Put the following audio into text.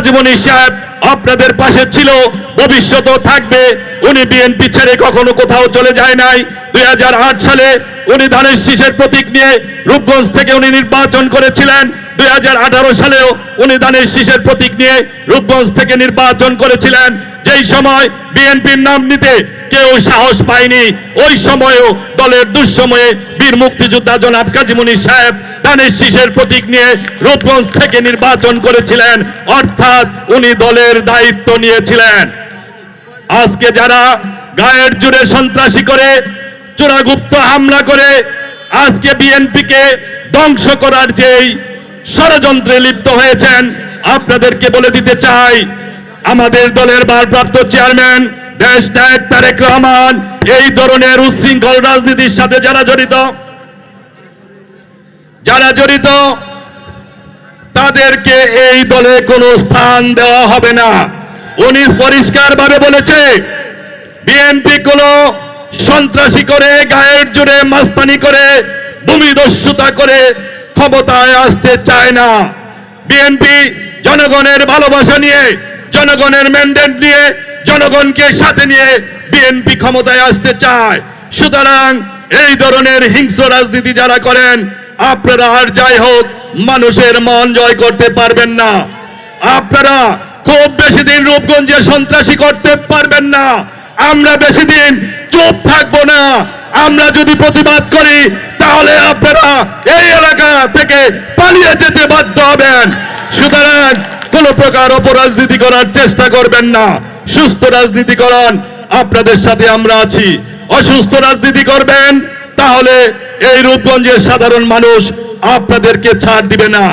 কাজীমণি সাহেব আপনাদের পাশে ছিল ভবিষ্যতেও থাকবে। উনি বিএনপি ছেড়ে কখনো কোথাও চলে যায় নাই। দুই সালে উনি ধানের শীষের প্রতীক নিয়ে রূপগঞ্জ থেকে উনি নির্বাচন করেছিলেন। দুই সালেও উনি ধানের শীষের প্রতীক নিয়ে রূপগঞ্জ থেকে নির্বাচন করেছিলেন। যেই সময় বিএনপির নাম নিতে কেউ সাহস পায়নি, ওই সময়ও দলের দুঃসময়ে বীর মুক্তিযোদ্ধা জনাব কাজীমণি সাহেব ধানের শীষের প্রতীক নিয়ে রূপগঞ্জ থেকে নির্বাচন করেছিলেন, অর্থাৎ উনি দলের দায়িত্ব নিয়েছিলেন। আজকে যারা গায়ের জুড়ে সন্ত্রাসী করে, চোরাগুপ্ত হামলা করে, আজকে বিএনপিকে ধ্বংস করার যেই ষড়যন্ত্রে লিপ্ত হয়েছেন, আপনাদেরকে বলে দিতে চাই, আমাদের দলের ভারপ্রাপ্ত চেয়ারম্যান, দেশ নায়ক তারেক রহমান, এই ধরনের উচ্ছৃঙ্খল রাজনীতির সাথে যারা জড়িত যারা জড়িত, তাদেরকে এই দলে কোনো স্থান দেওয়া হবে না। উনি পরিষ্কারভাবে বলেছে, বিএনপি কোনো সন্ত্রাসী করে, গায়ের জোরে মাস্তানি করে, ভূমিদস্যুতা করে ক্ষমতায় আসতে চায় না। বিএনপি জনগণের ভালোবাসা নিয়ে, জনগণের ম্যান্ডেট নিয়ে, জনগণকে সাথে নিয়ে বিএনপি ক্ষমতায় আসতে চায়। সুতরাং এই ধরনের হিংস্র রাজনীতি যারা করেন আপনারা আর যাই হোক, মানুষের মন জয় করতে পারবেন না। আপনারা খুব বেশি দিন রূপগঞ্জে সন্ত্রাসী করতে পারবেন না। আমরা বেশি দিন চুপ থাকব না। আমরা যদি প্রতিবাদ করি, তাহলে আপনারা এই এলাকা থেকে পালিয়ে যেতে বাধ্য হবেন। সুতরাং কোন প্রকার অপরাজনীতি করার চেষ্টা করবেন না। সুস্থ রাজনীতি করান। আপনাদের সাথে আমরা আছি। অসুস্থ রাজনীতি করবেন, তাহলে এই রূপগঞ্জের সাধারণ মানুষ আপনাদেরকে ছাড় দিবে না।